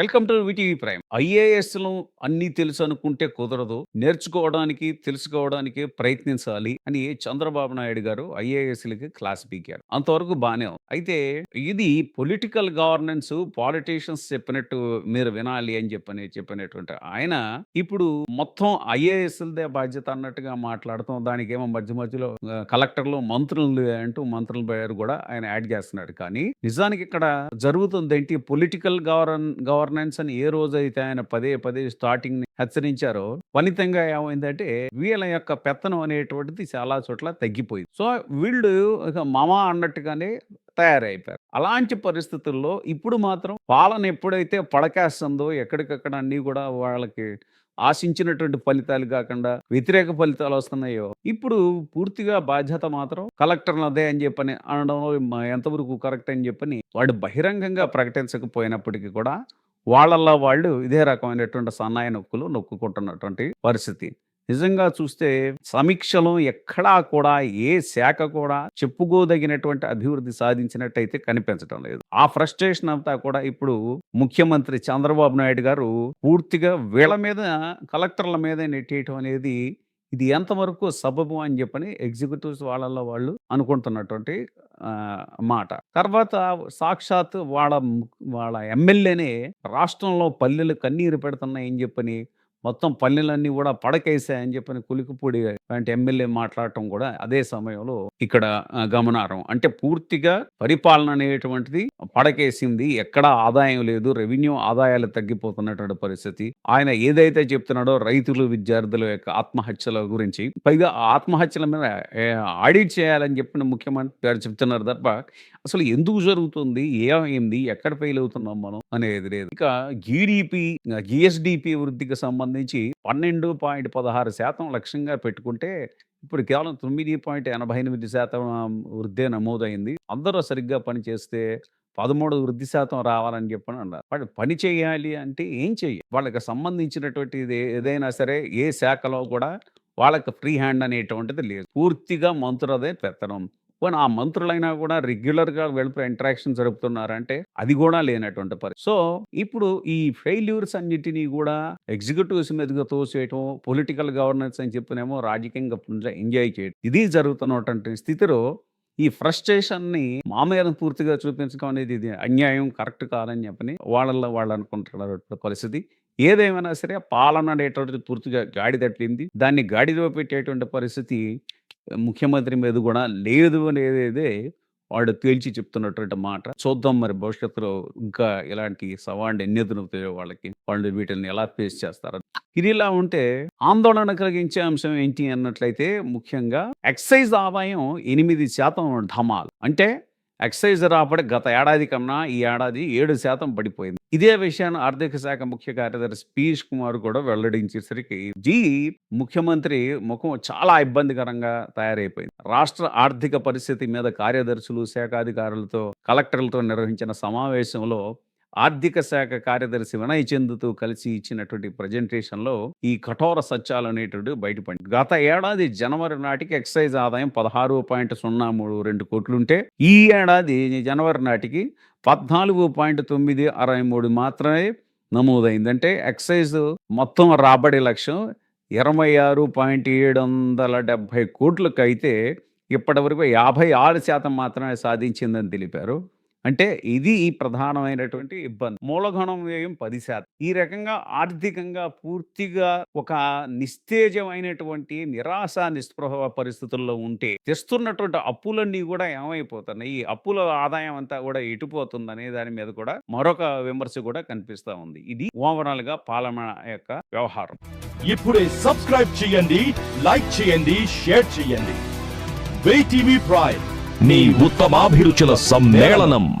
Welcome to VTV prime. IAS అన్నీ అన్ని తెలుసు అనుకుంటే కుదరదు. నేర్చుకోవడానికి తెలుసుకోవడానికి ప్రయత్నించాలి అని చంద్రబాబు నాయుడు గారు ఐఏఎస్ లకి క్లాస్ పీకారు. అంతవరకు బాగానే అయితే ఇది పొలిటికల్ గవర్నెన్స్ పాలిటీషియన్స్ చెప్పినట్టు మీరు వినాలి అని చెప్పని చెప్పినటువంటి ఆయన ఇప్పుడు మొత్తం ఐఏఎస్ దే బాధ్యత అన్నట్టుగా మాట్లాడుతాం దానికి ఏమో మధ్య మధ్యలో కలెక్టర్లు మంత్రులు అంటూ మంత్రుల పేరు కూడా ఆయన యాడ్ చేస్తున్నాడు. కానీ నిజానికి ఇక్కడ జరుగుతుంది ఏంటి పొలిటికల్ గవర్న గవర్నెన్స్ అని ఏ అయితే ఆయన పదే పదే స్టార్టింగ్ని హెచ్చరించారో ఫలితంగా ఏమైందంటే వీళ్ళ యొక్క పెత్తనం అనేటువంటిది చాలా చోట్ల తగ్గిపోయింది. సో వీళ్ళు ఇక మామ అన్నట్టుగానే తయారైపోయారు. అలాంటి పరిస్థితుల్లో ఇప్పుడు మాత్రం పాలన ఎప్పుడైతే పడకేస్తుందో ఎక్కడికక్కడ అన్ని కూడా వాళ్ళకి ఆశించినటువంటి ఫలితాలు కాకుండా వ్యతిరేక ఫలితాలు వస్తున్నాయో ఇప్పుడు పూర్తిగా బాధ్యత మాత్రం కలెక్టర్లదే అని చెప్పని అనడంలో ఎంతవరకు కరెక్ట్ అని చెప్పని వాడు బహిరంగంగా ప్రకటించకపోయినప్పటికీ కూడా వాళ్ళల్లో వాళ్ళు ఇదే రకమైనటువంటి సన్నాయి నొక్కులు నొక్కుకుంటున్నటువంటి పరిస్థితి. నిజంగా చూస్తే సమీక్షలో ఎక్కడా కూడా ఏ శాఖ కూడా చెప్పుకోదగినటువంటి అభివృద్ధి సాధించినట్టయితే కనిపించడం లేదు. ఆ ఫ్రస్ట్రేషన్ అంతా కూడా ఇప్పుడు ముఖ్యమంత్రి చంద్రబాబు నాయుడు గారు పూర్తిగా వీళ్ళ మీద కలెక్టర్ల మీద నెట్టేయటం అనేది ఇది ఎంతవరకు సబబు అని చెప్పని ఎగ్జిక్యూటివ్స్ వాళ్ళల్లో వాళ్ళు అనుకుంటున్నటువంటి మాట. తర్వాత సాక్షాత్ వాళ్ళ వాళ్ళ ఎమ్మెల్యేనే రాష్ట్రంలో పల్లెలు కన్నీరు పెడుతున్నాయని చెప్పని మొత్తం పల్లెలన్నీ కూడా పడకేసాయని చెప్పని కులికిపూడి లాంటి ఎమ్మెల్యే మాట్లాడటం కూడా అదే సమయంలో ఇక్కడ గమనార్హం. అంటే పూర్తిగా పరిపాలన అనేటువంటిది పడకేసింది. ఎక్కడ ఆదాయం లేదు. రెవెన్యూ ఆదాయాలు తగ్గిపోతున్నటువంటి పరిస్థితి. ఆయన ఏదైతే చెప్తున్నాడో రైతులు విద్యార్థుల యొక్క ఆత్మహత్యల గురించి. పైగా ఆత్మహత్యల మీద ఆడిట్ చేయాలని చెప్పిన ముఖ్యమంత్రి గారు చెప్తున్నారు తప్ప అసలు ఎందుకు జరుగుతుంది? ఏమైంది? ఎక్కడ ఫెయిల్ అవుతున్నాం మనం అనేది లేదు. ఇక జీడిపి జిఎస్డిపి వృద్ధికి సంబంధించి పన్నెండు పాయింట్ పదహారు శాతం లక్ష్యంగా పెట్టుకుంటే ఇప్పుడు కేవలం తొమ్మిది పాయింట్ ఎనభై ఎనిమిది శాతం వృద్ధే వృద్ధి నమోదైంది. అందరూ సరిగ్గా పని చేస్తే పదమూడు వృద్ధి శాతం రావాలని చెప్పని అన్నారు. వాళ్ళు పని చేయాలి అంటే ఏం చెయ్యాలి? వాళ్ళకి సంబంధించినటువంటి ఏదైనా సరే ఏ శాఖలో కూడా వాళ్ళకి ఫ్రీ హ్యాండ్ అనేటువంటిది లేదు. పూర్తిగా మంత్రులదే పెత్తనం. పోనీ ఆ మంత్రులైనా కూడా రెగ్యులర్గా వెళ్ళిపోయి ఇంటరాక్షన్ జరుపుతున్నారంటే అది కూడా లేనటువంటి పరిస్థితి సో ఇప్పుడు ఈ ఫెయిల్యూర్స్ అన్నిటినీ కూడా ఎగ్జిక్యూటివ్స్ మీదుగా తోసేయటం పొలిటికల్ గవర్నెన్స్ అని చెప్పినేమో రాజకీయంగా ఎంజాయ్ చేయడం ఇది జరుగుతున్నటువంటి స్థితిలో ఈ ఫ్రస్ట్రేషన్ని మామయ్యను పూర్తిగా చూపించడం అనేది ఇది అన్యాయం కరెక్ట్ కాదని చెప్పని వాళ్ళల్లో వాళ్ళు అనుకుంటున్నారు పరిస్థితి. ఏదేమైనా సరే పాలన అనేటువంటిది పూర్తిగా గాడి తట్టింది దాన్ని గాడిలో పెట్టేటువంటి పరిస్థితి ముఖ్యమంత్రి మీద కూడా లేదు అనేది వాడు తేల్చి చెప్తున్నటువంటి మాట. చూద్దాం మరి భవిష్యత్తులో ఇంకా ఇలాంటి సవాళ్ళు ఎన్ని ఎదురవుతాయో వాళ్ళకి వాళ్ళు వీటిని ఎలా ఫేస్ చేస్తారు. ఇది ఇలా ఉంటే ఆందోళన కలిగించే అంశం ఏంటి అన్నట్లయితే ముఖ్యంగా ఎక్సైజ్ ఆదాయం ఎనిమిది శాతం ధమాలు. అంటే ఎక్సైజ్ రాబడి గత ఏడాది కన్నా ఈ ఏడాది ఏడు శాతం పడిపోయింది. ఇదే విషయాన్ని ఆర్థిక శాఖ ముఖ్య కార్యదర్శి పీయూష్ కుమార్ కూడా వెల్లడించేసరికి జీ ముఖ్యమంత్రి ముఖం చాలా ఇబ్బందికరంగా తయారైపోయింది. రాష్ట్ర ఆర్థిక పరిస్థితి మీద కార్యదర్శులు శాఖాధికారులతో కలెక్టర్లతో నిర్వహించిన సమావేశంలో ఆర్థిక శాఖ కార్యదర్శి వినయ్ చందుతో కలిసి ఇచ్చినటువంటి ప్రజెంటేషన్లో ఈ కఠోర సత్యాలు అనేటువంటి బయటపడింది గత ఏడాది జనవరి నాటికి ఎక్సైజ్ ఆదాయం పదహారు పాయింట్ సున్నా మూడు రెండు కోట్లుంటే ఈ ఏడాది జనవరి నాటికి పద్నాలుగు పాయింట్ తొమ్మిది అరవై మూడు మాత్రమే నమోదైంది. అంటే ఎక్సైజ్ మొత్తం రాబడి లక్ష్యం ఇరవై ఆరు పాయింట్ ఏడు వందల డెబ్భై కోట్లకు అయితే ఇప్పటివరకు యాభై ఆరు శాతం మాత్రమే సాధించిందని తెలిపారు. అంటే ఇది ఈ ప్రధానమైనటువంటి ఇబ్బంది. మూలధనం వ్యయం పది శాతం. ఈ రకంగా ఆర్థికంగా పూర్తిగా ఒక నిస్తేజమైనటువంటి నిరాశ నిస్పృహ పరిస్థితుల్లో ఉంటే తెస్తున్నటువంటి అప్పులన్నీ కూడా ఏమైపోతున్నాయి? ఈ అప్పుల ఆదాయం అంతా కూడా ఎటుపోతుందనే దాని మీద కూడా మరొక విమర్శ కూడా కనిపిస్తూ ఉంది. ఇది ఓవరాల్గా పాలన యొక్క వ్యవహారం. ఇప్పుడే సబ్స్క్రైబ్ చేయండి లైక్ చేయండి షేర్ చేయండి. TV prime. నీ ఉత్తమాభిరుచుల సమ్మేళనం.